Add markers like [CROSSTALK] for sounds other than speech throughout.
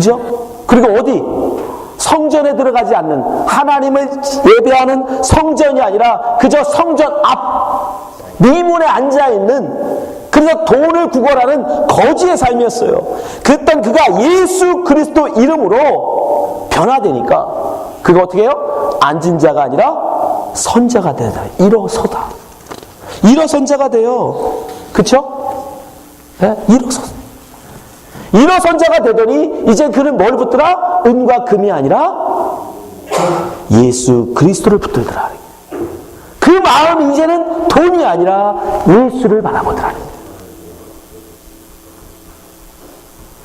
그죠? 그리고 어디? 성전에 들어가지 않는 하나님을 예배하는 성전이 아니라 그저 성전 앞 미문에 앉아 있는 그래서 돈을 구걸하는 거지의 삶이었어요. 그땐 그가 예수 그리스도 이름으로 변화되니까 그가 어떻게 해요? 앉은 자가 아니라 선자가 되다. 일어서다. 일어선 자가 돼요. 그쵸? 네? 일어서. 일어선 자가 되더니 이제 그는 뭘 붙더라? 은과 금이 아니라 예수 그리스도를 붙들더라. 그 마음이 이제는 돈이 아니라 예수를 바라보더라.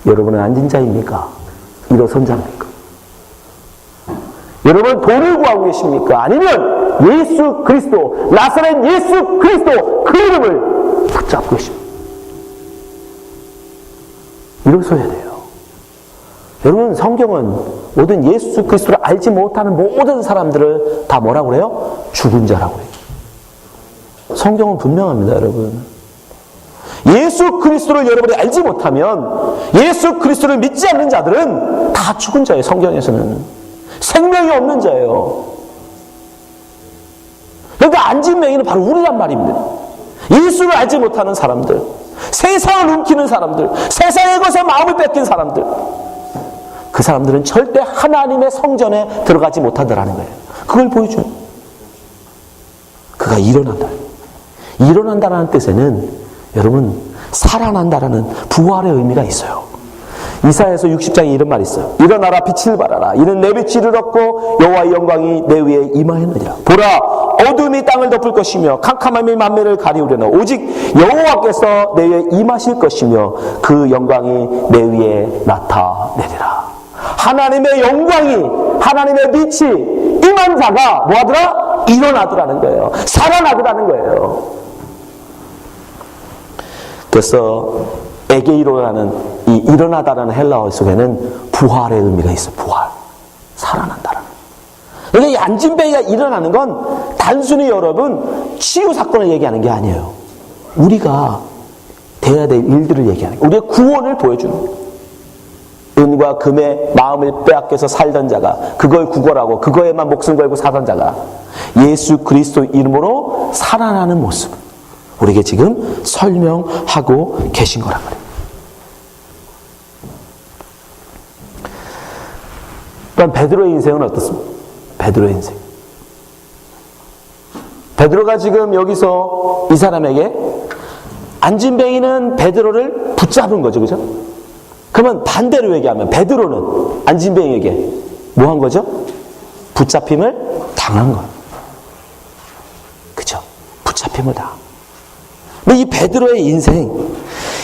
여러분은 앉은 자입니까? 일어선 자입니까? 여러분 돈을 구하고 계십니까? 아니면 예수 그리스도, 나사렛 예수 그리스도 그 이름을 붙잡고 계십니까? 일어서야 돼요. 여러분 성경은 모든 예수 그리스도를 알지 못하는 모든 사람들을 다 뭐라고 그래요? 죽은 자라고 해요. 성경은 분명합니다, 여러분. 예수 그리스도를 여러분이 알지 못하면 예수 그리스도를 믿지 않는 자들은 다 죽은 자예요, 성경에서는. 생명이 없는 자예요. 그러니까 앉은 명의는 바로 우리란 말입니다. 예수를 알지 못하는 사람들, 세상을 움키는 사람들, 세상의 것에 마음을 뺏긴 사람들, 그 사람들은 절대 하나님의 성전에 들어가지 못한다라는 거예요. 그걸 보여줘요. 그가 일어난다. 일어난다라는 뜻에는 여러분 살아난다라는 부활의 의미가 있어요. 이사에서 60장에 이런 말이 있어요. 일어나라 빛을 발하라. 이는 내 빛이 이르렀고 여호와의 영광이 내 위에 임하였느니라. 보라 어둠이 땅을 덮을 것이며 캄캄함이 만면을 가리우려나 오직 여호와께서 내 위에 임하실 것이며 그 영광이 내 위에 나타내리라. 하나님의 영광이 하나님의 빛이 임한 자가 뭐하더라? 일어나더라는 거예요. 살아나더라는 거예요. 그래서 에게이로라는 이 일어나다라는 헬라어 속에는 부활의 의미가 있어. 부활. 살아난다라는. 그러니까 이 안진뱅이가 일어나는 건 단순히 여러분 치유 사건을 얘기하는 게 아니에요. 우리가 돼야 될 일들을 얘기하는 거예요. 우리의 구원을 보여주는 거예요. 은과 금의 마음을 빼앗겨서 살던 자가 그걸 구걸하고 그거에만 목숨 걸고 사던 자가 예수 그리스도 이름으로 살아나는 모습 우리에게 지금 설명하고 계신 거란 말이에요. 그럼 베드로의 인생은 어떻습니까? 베드로의 인생. 베드로가 지금 여기서 이 사람에게 안진뱅이는 베드로를 붙잡은 거죠, 그죠? 그러면 반대로 얘기하면 베드로는 안진뱅이에게 뭐 한 거죠? 붙잡힘을 당한 거예요. 그죠? 붙잡힘을 당. 이 베드로의 인생,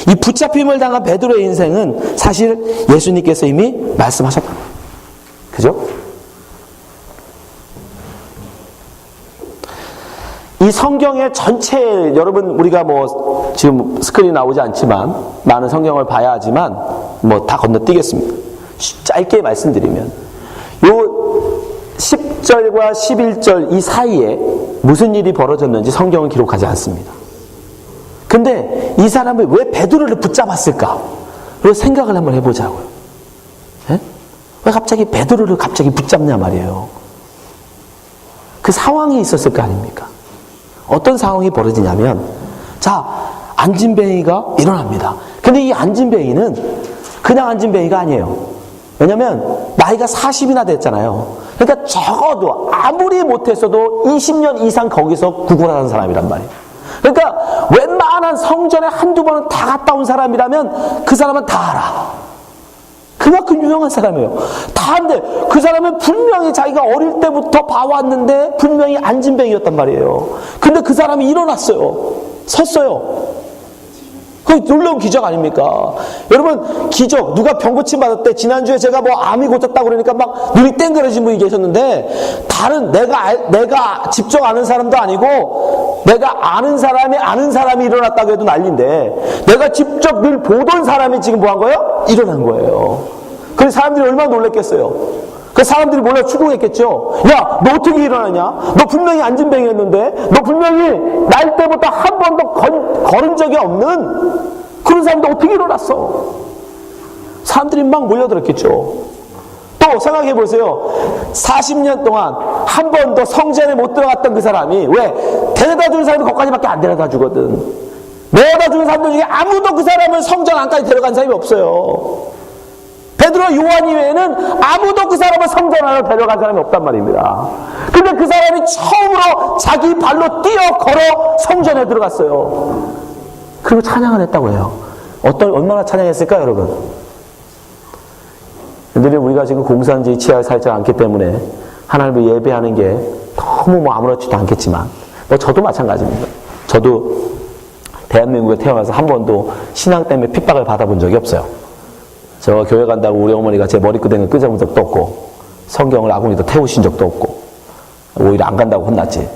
이 붙잡힘을 당한 베드로의 인생은 사실 예수님께서 이미 말씀하셨던 거예요. 그죠? 이 성경의 전체 여러분 우리가 뭐 지금 스크린 나오지 않지만 많은 성경을 봐야 하지만 뭐 다 건너뛰겠습니다. 짧게 말씀드리면 요 10절과 11절 이 사이에 무슨 일이 벌어졌는지 성경은 기록하지 않습니다. 근데 이 사람을 왜 베드로를 붙잡았을까? 그 생각을 한번 해보자고요. 예? 왜 갑자기 베드로를 갑자기 붙잡냐 말이에요. 그 상황이 있었을 거 아닙니까? 어떤 상황이 벌어지냐면, 자, 안진뱅이가 일어납니다. 근데 이 안진뱅이는 그냥 안진뱅이가 아니에요. 왜냐면, 나이가 40이나 됐잖아요. 그러니까 적어도 아무리 못했어도 20년 이상 거기서 구걸하는 사람이란 말이에요. 그러니까 웬만한 성전에 한두 번은 다 갔다 온 사람이라면 그 사람은 다 알아. 그만큼 유명한 사람이에요. 다 한데 그 사람은 분명히 자기가 어릴 때부터 봐왔는데 분명히 안진뱅이였단 말이에요. 근데 그 사람이 일어났어요. 섰어요. 그 놀라운 기적 아닙니까? 여러분 기적 누가 병 고침 받았대 지난주에 제가 뭐 암이 고쳤다고 그러니까 막 눈이 땡그러진 분이 계셨는데 다른 내가 알- 내가 직접 아는 사람도 아니고 내가 아는 사람이 아는 사람이 일어났다고 해도 난리인데 내가 직접 늘 보던 사람이 지금 뭐 한 거예요? 일어난 거예요. 그래서 사람들이 얼마나 놀랐겠어요. 그 사람들이 몰라 추궁했겠죠. 야, 너 어떻게 일어나냐? 너 분명히 안진뱅이였는데, 너 분명히 날 때부터 한 번도 건, 걸은 적이 없는 그런 사람도 어떻게 일어났어? 사람들이 막 몰려들었겠죠. 또 생각해 보세요. 40년 동안 한 번도 성전에 못 들어갔던 그 사람이 왜 데려다 주는 사람이 거기까지밖에 안 데려다 주거든. 데려다 주는 사람들 중에 아무도 그 사람을 성전 안까지 데려간 사람이 없어요. 베드로 요한 이외에는 아무도 그 사람을 성전 안으로 데려간 사람이 없단 말입니다. 근데 그 사람이 처음으로 자기 발로 뛰어 걸어 성전에 들어갔어요. 그리고 찬양을 했다고 해요. 어떤 얼마나 찬양했을까 여러분? 근데 우리가 지금 공산주의 치하에 살지 않기 때문에 하나님을 예배하는 게 너무 뭐 아무렇지도 않겠지만 뭐 저도 마찬가지입니다. 저도 대한민국에 태어나서 한 번도 신앙 때문에 핍박을 받아본 적이 없어요. 저 교회 간다고 우리 어머니가 제 머리끄댕을 끄집은 적도 없고 성경을 아궁이도 태우신 적도 없고 오히려 안 간다고 혼났지.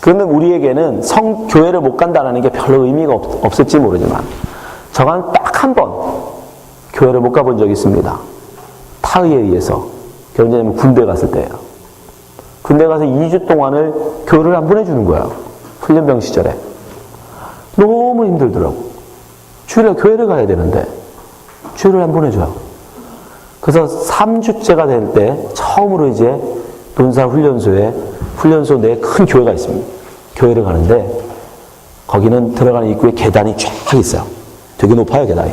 그러면 우리에게는 성 교회를 못 간다는 게 별로 의미가 없, 없을지 모르지만 저간 딱 한 번 교회를 못 가본 적이 있습니다. 타의에 의해서 경제님 군대 갔을 때예요. 군대 가서 2주 동안을 교회를 안 보내주는 거야. 훈련병 시절에. 너무 힘들더라고. 주일에 교회를 가야 되는데 주일을 안 보내줘요. 그래서 3주째가 될 때 처음으로 이제 논산 훈련소에 훈련소 내에 큰 교회가 있습니다. 교회를 가는데 거기는 들어가는 입구에 계단이 쫙 있어요. 되게 높아요, 계단이.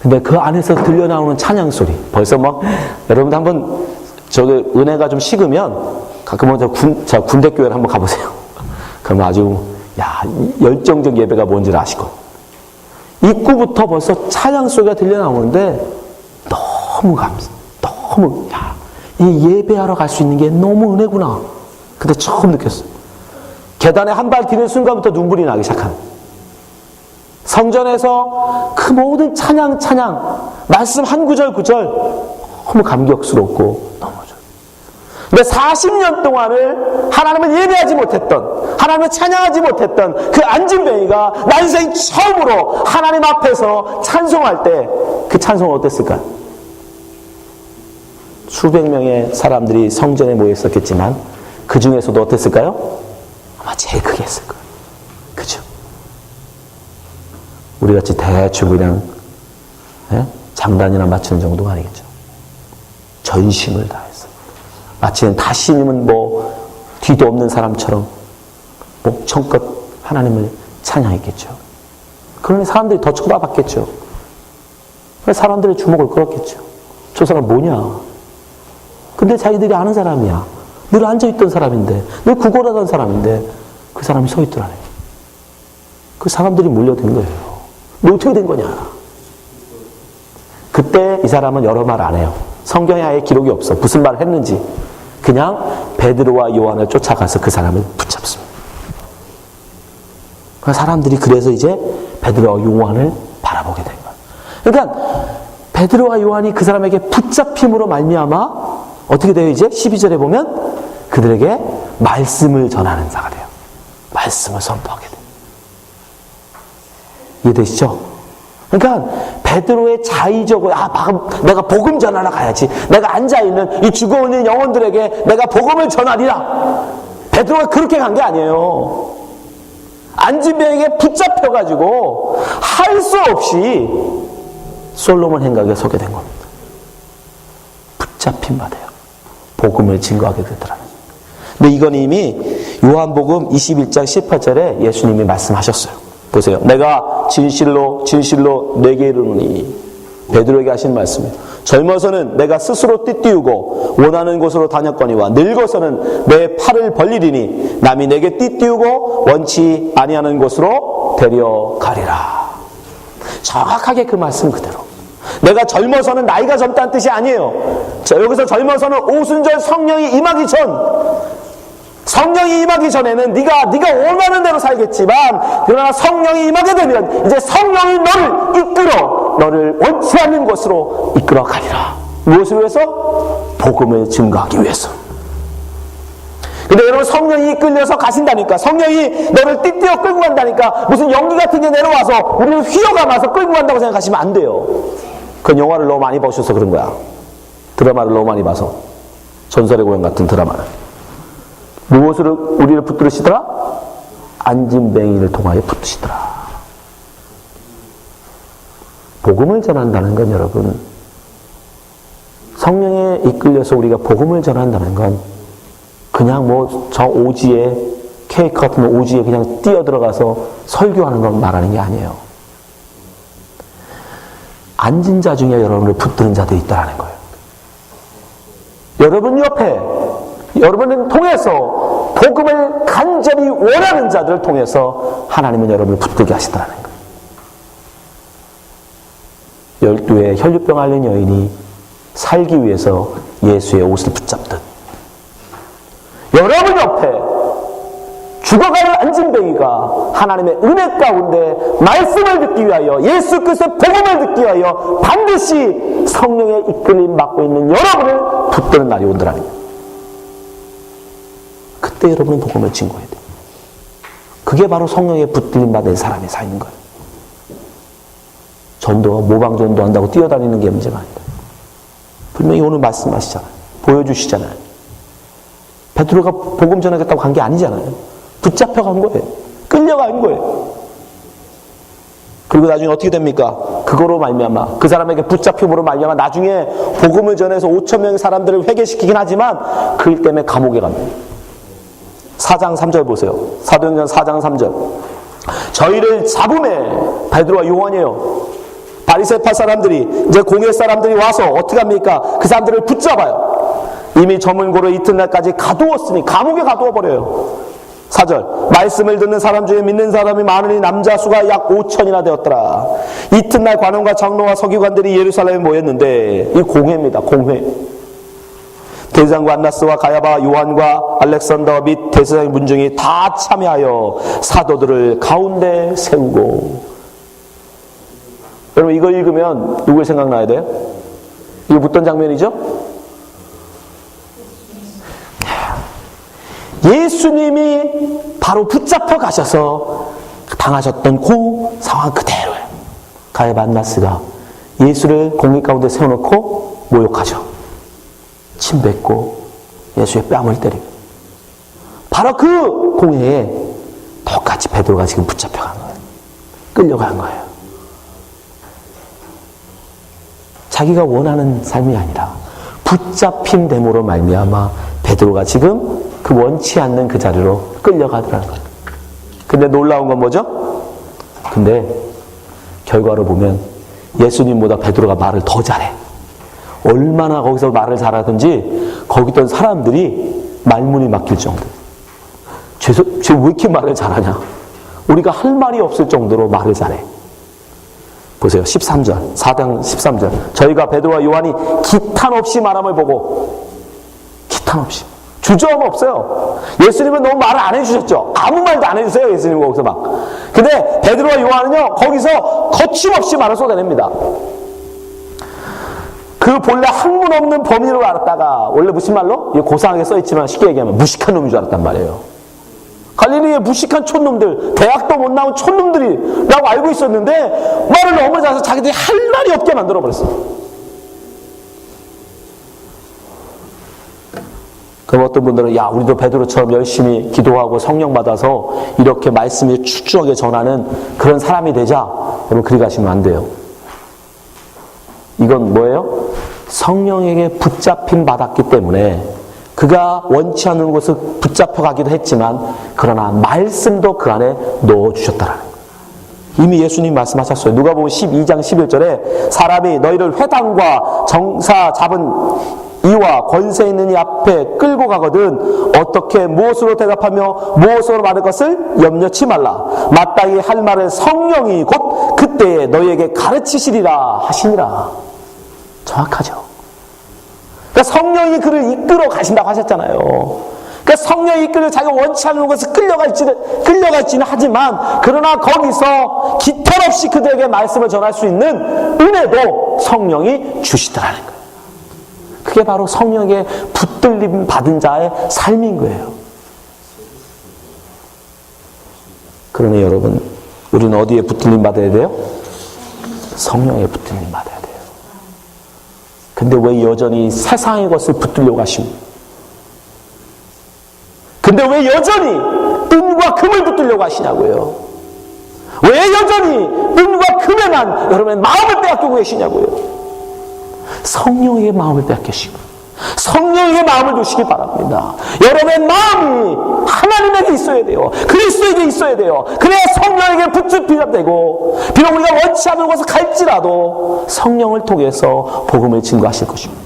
근데 그 안에서 들려 나오는 찬양 소리. 벌써 막 여러분 한번 저기 은혜가 좀 식으면 가끔은 저 군, 저 군대 교회를 한번 가보세요. [LAUGHS] 그러면 아주 야 열정적 예배가 뭔지를 아시고 입구부터 벌써 찬양 소리가 들려 나오는데 너무 감사, 너무 야, 이 예배하러 갈 수 있는 게 너무 은혜구나. 근데 처음 느꼈어. 계단에 한발 디는 순간부터 눈물이 나기 시작한. 성전에서 그 모든 찬양 찬양 말씀 한 구절 구절 너무 감격스럽고. 근데 40년 동안을 하나님을 예배하지 못했던 하나님을 찬양하지 못했던 그 안진뱅이가 난생 처음으로 하나님 앞에서 찬송할 때 그 찬송은 어땠을까? 수백 명의 사람들이 성전에 모여 있었겠지만 그 중에서도 어땠을까요? 아마 제일 크게 했을 거예요. 그죠? 우리 같이 대충 그냥 예? 장단이나 맞추는 정도가 아니겠죠. 전심을 다해서 마치 다시님은 뭐 뒤도 없는 사람처럼 목청껏 하나님을 찬양했겠죠. 그러니 사람들이 더 쳐다봤겠죠. 사람들의 주목을 끌었겠죠. 저 사람 뭐냐? 근데 자기들이 아는 사람이야. 늘 앉아있던 사람인데, 늘 구걸하던 사람인데, 그 사람이 서 있더라네. 그 사람들이 몰려든 거예요. 너 어떻게 된 거냐? 그때 이 사람은 여러 말 안 해요. 성경에 아예 기록이 없어. 무슨 말을 했는지. 그냥 베드로와 요한을 쫓아가서 그 사람을 붙잡습니다. 그 사람들이 그래서 이제 베드로와 요한을 바라보게 된 거예요. 그러니까 베드로와 요한이 그 사람에게 붙잡힘으로 말미암아 어떻게 돼요 이제 12절에 보면 그들에게 말씀을 전하는 자가 돼요. 말씀을 선포하게 돼요. 이해되시죠? 그러니까 베드로의 자의적으로 아 내가 복음 전하러 가야지. 내가 앉아 있는 이 죽어 있는 영혼들에게 내가 복음을 전하리라. 베드로가 그렇게 간 게 아니에요. 안진뱅에게 붙잡혀 가지고 할 수 없이 솔로몬 행각에 서게 된 겁니다. 붙잡힌 바돼요. 복음을 증거하게 되더라고요. 근데 이건 이미 요한복음 21장 18절에 예수님이 말씀하셨어요. 보세요. 내가 진실로 진실로 내게 이르노니 베드로에게 하신 말씀이에요. 젊어서는 내가 스스로 띠띠우고 원하는 곳으로 다녔거니와 늙어서는 내 팔을 벌리리니 남이 내게 띠띠우고 원치 아니하는 곳으로 데려가리라. 정확하게 그 말씀 그대로. 내가 젊어서는 나이가 젊다는 뜻이 아니에요. 자, 여기서 젊어서는 오순절 성령이 임하기 전 성령이 임하기 전에는 네가 네가 원하는 대로 살겠지만 그러나 성령이 임하게 되면 이제 성령이 너를 이끌어 너를 원치 않는 곳으로 이끌어 가리라. 무엇을 위해서? 복음을 증거하기 위해서. 근데 여러분 성령이 이끌려서 가신다니까 성령이 너를 띠띠어 끌고 간다니까 무슨 연기 같은 게 내려와서 우리를 휘어감아서 끌고 간다고 생각하시면 안 돼요. 그건 영화를 너무 많이 보셔서 그런 거야. 드라마를 너무 많이 봐서 전설의 고향 같은 드라마를. 무엇으로 우리를 붙들으시더라? 안진뱅이를 통하여 붙으시더라. 복음 복음을 전한다는 건 여러분 성령에 이끌려서 우리가 복음을 전한다는 건 그냥 뭐 저 오지에 케이크 같은 오지에 그냥 뛰어 들어가서 설교하는 건 말하는 게 아니에요. 앉은 자 중에 여러분을 붙드는 자들이 있다는 거예요. 여러분 옆에 여러분을 통해서 복음을 간절히 원하는 자들을 통해서 하나님은 여러분을 붙들게 하시더라는 거예요. 열두의 혈류병 앓는 여인이 살기 위해서 예수의 옷을 붙잡듯 여러분 옆에 죽어가는 안진뱅이가 하나님의 은혜 가운데 말씀을 듣기 위하여 예수 그리스도의 복음을 듣기 위하여 반드시 성령의 이끌림 받고 있는 여러분을 붙드는 날이 온다라는 거예요. 그때 여러분은 복음을 증거해야 돼요. 그게 바로 성령의 붙들림 받은 사람의 삶인 거예요. 전도, 모방 전도 한다고 뛰어다니는 게 문제가 아니다. 분명히 오늘 말씀하시잖아요. 보여주시잖아요. 베드로가 복음 전하겠다고 간 게 아니잖아요. 붙잡혀 간 거예요. 끌려간 거예요. 그리고 나중에 어떻게 됩니까? 그거로 말미암아 그 사람에게 붙잡힘으로 말미암아 나중에 복음을 전해서 5천 명의 사람들을 회개시키긴 하지만 그 일 때문에 감옥에 갑니다. 4장 3절 보세요. 사도행전 4장 3절. 저희를 잡음에 베드로와 요한이에요. 바리새파 사람들이 이제 공회 사람들이 와서 어떻게 합니까? 그 사람들을 붙잡아요. 이미 저물고로 이튿날까지 가두었으니 감옥에 가두어 버려요. 4절 말씀을 듣는 사람 중에 믿는 사람이 많으니 남자 수가 약 5천이나 되었더라. 이튿날 관원과 장로와 서기관들이 예루살렘에 모였는데 이 공회입니다. 공회. 대장과 안나스와 가야바 요한과 알렉산더 및 대세상의 문중이 다 참여하여 사도들을 가운데 세우고 여러분 이걸 읽으면 누굴 생각나야 돼요? 이게 어떤 장면이죠? 예수님이 바로 붙잡혀 가셔서 당하셨던 그 상황 그대로예요. 가야바 안나스가 예수를 공기 가운데 세워놓고 모욕하죠. 침 뱉고 예수의 뺨을 때리고 바로 그 공회에 똑같이 베드로가 지금 붙잡혀간 거예요. 끌려간 거예요. 자기가 원하는 삶이 아니라 붙잡힌 됨으로 말미암아 베드로가 지금 그 원치 않는 그 자리로 끌려가더라는 거예요. 근데 놀라운 건 뭐죠? 근데 결과로 보면 예수님보다 베드로가 말을 더 잘해. 얼마나 거기서 말을 잘하든지 거기 있던 사람들이 말문이 막힐 정도. 쟤, 쟤왜 이렇게 말을 잘하냐? 우리가 할 말이 없을 정도로 말을 잘해. 보세요. 13절. 4장 13절. 저희가 베드로와 요한이 기탄 없이 말함을 보고 기탄 없이 주저함 없어요. 예수님은 너무 말을 안 해주셨죠. 아무 말도 안 해주세요. 예수님 거기서 막. 근데 베드로와 요한은요 거기서 거침없이 말을 쏟아냅니다. 그 본래 학문 없는 범인으로 알았다가 원래 무슨 말로? 고상하게 써있지만 쉽게 얘기하면 무식한 놈인 줄 알았단 말이에요. 갈릴리의 무식한 촌놈들, 대학도 못 나온 촌놈들이라고 알고 있었는데 말을 너무 잘해서 자기들이 할 말이 없게 만들어버렸어. 그럼 어떤 분들은 야 우리도 베드로처럼 열심히 기도하고 성령 받아서 이렇게 말씀이 축축하게 전하는 그런 사람이 되자. 여러분 그리 가시면 안 돼요. 이건 뭐예요? 성령에게 붙잡힘 받았기 때문에 그가 원치 않는 곳을 붙잡혀 가기도 했지만 그러나 말씀도 그 안에 넣어 주셨다라는. 이미 예수님 말씀하셨어요. 누가 보면 12장 11절에 사람이 너희를 회당과 정사 잡은 이와 권세 있는 이 앞에 끌고 가거든 어떻게 무엇으로 대답하며 무엇으로 말할 것을 염려치 말라 마땅히 할 말을 성령이 곧 그때에 너희에게 가르치시리라 하시니라 정확하죠 그러니까 성령이 그를 이끌어 가신다고 하셨잖아요 그러니까 성령이 이끌어 자기가 원치 않는 것을 끌려갈지는 끌려갈지는 하지만 그러나 거기서 기탄 없이 그들에게 말씀을 전할 수 있는 은혜도 성령이 주시더라는 거예요 그게 바로 성령의 붙들림 받은 자의 삶인 거예요. 그러니 여러분, 우리는 어디에 붙들림 받아야 돼요? 성령에 붙들림 받아야 돼요. 근데 왜 여전히 세상의 것을 붙들려고 하십니까? 근데 왜 여전히 은과 금을 붙들려고 하시냐고요? 왜 여전히 은과 금에만 여러분의 마음을 빼앗기고 계시냐고요. 성령에게 마음을 빼앗기시고 성령에게 마음을 두시기 바랍니다. 여러분의 마음이 하나님에게 있어야 돼요. 그리스도에게 있어야 돼요. 그래야 성령에게 붙잡히가 되고 비록 우리가 원치 않은 곳을 갈지라도 성령을 통해서 복음을 증거하실 것입니다.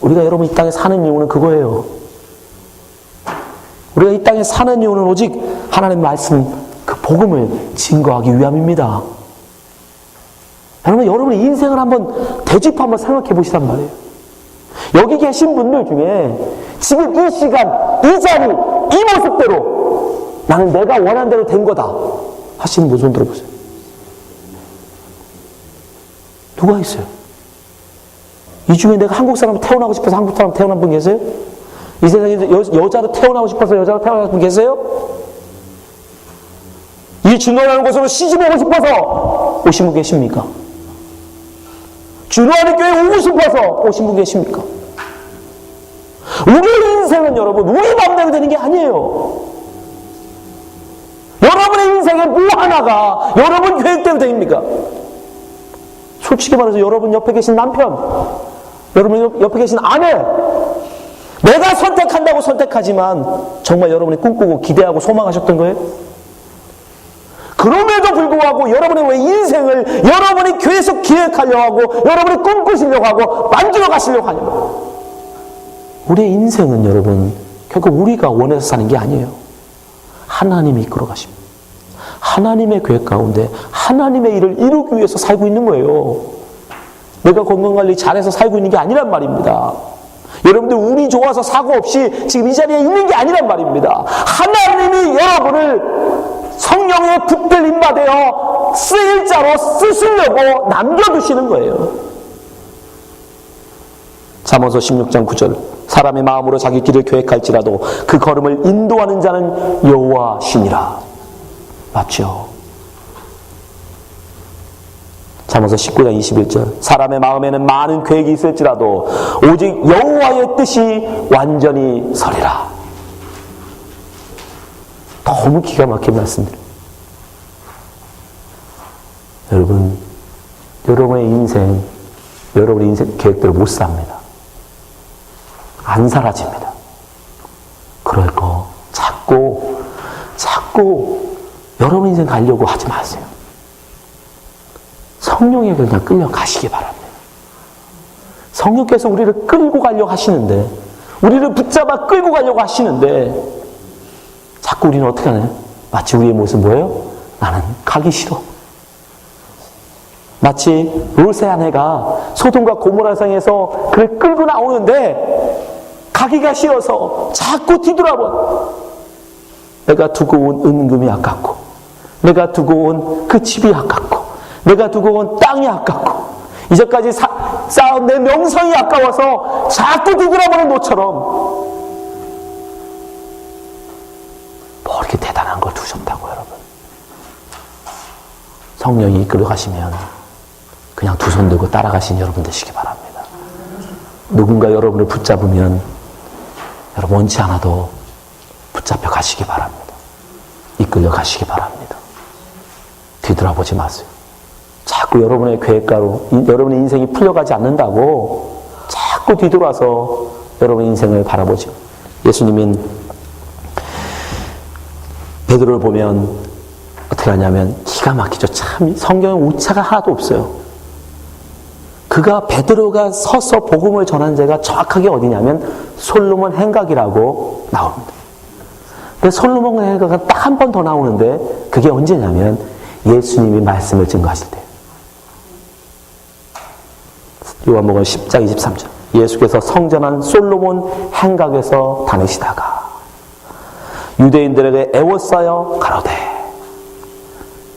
우리가 여러분 이 땅에 사는 이유는 그거예요. 우리가 이 땅에 사는 이유는 오직 하나님 말씀 그 복음을 증거하기 위함입니다. 여러분, 여러분의 인생을 한번 되짚어 한번 생각해 보시란 말이에요. 여기 계신 분들 중에 지금 이 시간, 이 자리, 이 모습대로 나는 내가 원한 대로 된 거다 하시는 분 손 들어보세요. 누가 있어요? 이 중에 내가 한국 사람 태어나고 싶어서 한국 사람 태어난 분 계세요? 이 세상에 여, 여자로 태어나고 싶어서 여자로 태어난 분 계세요? 이 준호라는 곳으로 시집 오고 싶어서 오신 분 계십니까? 준호하는 교회 오고 싶어서 오신 분 계십니까? 우리의 인생은 여러분, 우리 마음대로 되는 게 아니에요. 여러분의 인생의 뭐 하나가 여러분 계획대로 됩니까? 솔직히 말해서 여러분 옆에 계신 남편, 여러분 옆에 계신 아내, 내가 선택한다고 선택하지만 정말 여러분이 꿈꾸고 기대하고 소망하셨던 거예요? 그럼에도 불구하고 여러분의 왜 인생을 여러분이 계속 기획하려고 하고 여러분이 꿈꾸시려고 하고 만들어 가시려고 하냐고. 우리의 인생은 여러분 결국 우리가 원해서 사는 게 아니에요. 하나님이 이끌어 가십니다. 하나님의 계획 가운데 하나님의 일을 이루기 위해서 살고 있는 거예요. 내가 건강관리 잘해서 살고 있는 게 아니란 말입니다. 여러분들 운이 좋아서 사고 없이 지금 이 자리에 있는 게 아니란 말입니다. 하나님이 여러분을 성령의 붙들림 받아 쓰일 자로 쓰시려고 남겨두시는 거예요. 잠언서 16장 9절 사람의 마음으로 자기 길을 계획할지라도 그 걸음을 인도하는 자는 여호와시니라. 맞죠? 잠언서 19장 21절 사람의 마음에는 많은 계획이 있을지라도 오직 여호와의 뜻이 완전히 서리라. 너무 기가 막힌 말씀들. 여러분, 여러분의 인생, 여러분의 인생 계획대로 못 삽니다. 안 사라집니다. 거 자꾸, 자꾸 여러분 인생 가려고 하지 마세요. 성령에 그냥 끌려가시기 바랍니다. 성령께서 우리를 끌고 가려고 하시는데, 우리를 붙잡아 끌고 가려고 하시는데, 자꾸 우리는 어떻게 하나요? 마치 우리의 모습 뭐예요? 나는 가기 싫어. 마치 롯의 아내가 소돔과 고모라 성에서 그를 끌고 나오는데 가기가 싫어서 자꾸 뒤돌아봐. 내가 두고 온 은금이 아깝고, 내가 두고 온 그 집이 아깝고, 내가 두고 온 땅이 아깝고, 이제까지 사- 쌓은 내 명성이 아까워서 자꾸 뒤돌아보는 노처럼 뭐 이렇게 대단한 걸 두셨다고 여러분. 성령이 이끌어 가시면 그냥 두 손 들고 따라가신 여러분 되시기 바랍니다. 누군가 여러분을 붙잡으면 여러분 원치 않아도 붙잡혀 가시기 바랍니다. 이끌려 가시기 바랍니다. 뒤돌아보지 마세요. 자꾸 여러분의 계획가로 이- 여러분의 인생이 풀려가지 않는다고 자꾸 뒤돌아서 여러분의 인생을 바라보죠. 예수님은 베드로를 보면 어떻게 하냐면 기가 막히죠. 참 성경에 오차가 하나도 없어요. 그가 베드로가 서서 복음을 전한 데가 정확하게 어디냐면 솔로몬 행각이라고 나옵니다. 근데 솔로몬 행각은 딱 한 번 더 나오는데 그게 언제냐면 예수님이 말씀을 증거하실 때. 요한복음 10장 23절. 예수께서 성전한 솔로몬 행각에서 다니시다가 유대인들에게 애워싸여 가로되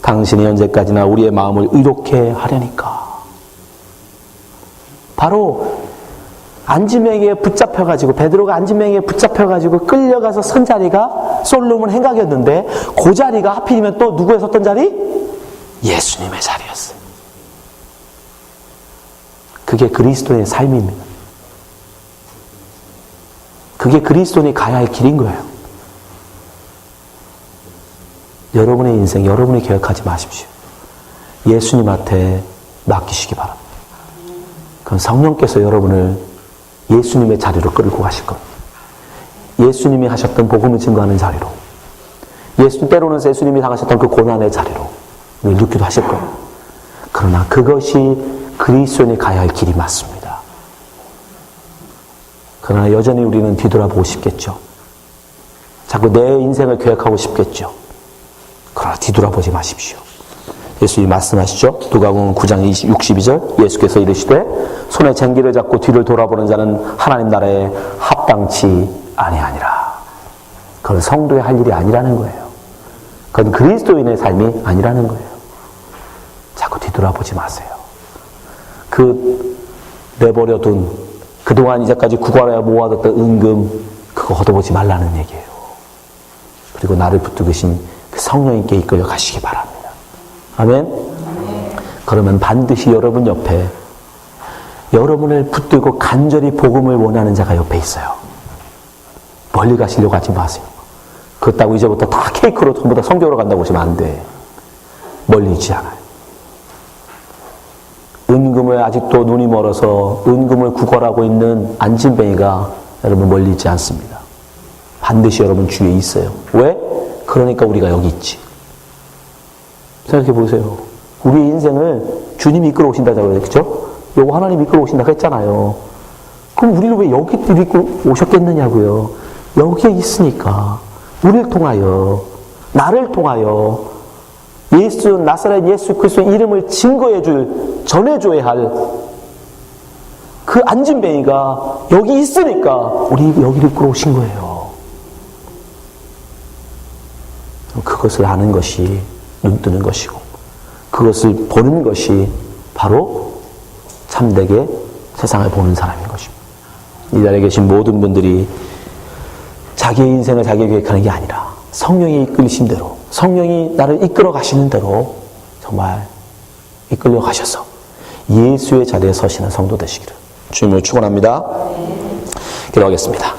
당신이 언제까지나 우리의 마음을 의롭게 하려니까 바로 안지명에 붙잡혀가지고 베드로가 안지명에 붙잡혀가지고 끌려가서 선 자리가 솔로몬 행각이었는데 그 자리가 하필이면 또 누구의 섰던 자리? 예수님의 자리였어요. 그게 그리스도의 삶입니다. 그게 그리스도인이 가야 할 길인 거예요. 여러분의 인생, 여러분이 계획하지 마십시오. 예수님한테 맡기시기 바랍니다. 그럼 성령께서 여러분을 예수님의 자리로 끌고 가실 겁니다. 예수님이 하셨던 복음을 증거하는 자리로, 예수 때로는 예수님이 당하셨던 그 고난의 자리로 눕기도 하실 겁니다. 그러나 그것이 그리스도인이 가야 할 길이 맞습니다. 그러나 여전히 우리는 뒤돌아보고 싶겠죠. 자꾸 내 인생을 계획하고 싶겠죠. 그러나 뒤돌아보지 마십시오. 예수님이 말씀하시죠. 누가복음 9장 20, 62절 예수께서 이르시되 손에 쟁기를 잡고 뒤를 돌아보는 자는 하나님 나라에 합당치 아니하니라. 그건 성도의 할 일이 아니라는 거예요. 그건 그리스도인의 삶이 아니라는 거예요. 자꾸 뒤돌아보지 마세요. 그 내버려둔 그동안 이제까지 구걸하여 모아뒀던 은금 그거 걷어보지 말라는 얘기예요. 그리고 나를 붙들으신 그 성령님께 이끌려 가시기 바랍니다. 아멘. 그러면 반드시 여러분 옆에 여러분을 붙들고 간절히 복음을 원하는 자가 옆에 있어요. 멀리 가시려고 하지 마세요. 그렇다고 이제부터 다 케이크로 전부 다 성경으로 간다고 하시면 안 돼. 멀리 있지 않아요. 은금을 아직도 눈이 멀어서 은금을 구걸하고 있는 안진뱅이가 여러분 멀리 있지 않습니다. 반드시 여러분 주위에 있어요. 왜? 그러니까 우리가 여기 있지. 생각해 보세요. 우리의 인생을 주님이 이끌어 오신다고 그랬죠? 요거 하나님 이끌어 오신다고 했잖아요. 그럼 우리를 왜 여기 이끌어 오셨겠느냐고요. 여기에 있으니까 우리를 통하여 나를 통하여 예수 나사렛 예수 그리스도의 이름을 증거해 줄 전해 줘야 할 그 안진뱅이가 여기 있으니까 우리 여기를 끌어오신 거예요. 그것을 아는 것이 눈 뜨는 것이고 그것을 보는 것이 바로 참되게 세상을 보는 사람인 것입니다. 이 자리에 계신 모든 분들이 자기의 인생을 자기가 계획하는 게 아니라 성령이 이끌리신 대로 성령이 나를 이끌어 가시는 대로 정말 이끌려 가셔서 예수의 자리에 서시는 성도 되시기를 주님을 축원합니다. 기도하겠습니다.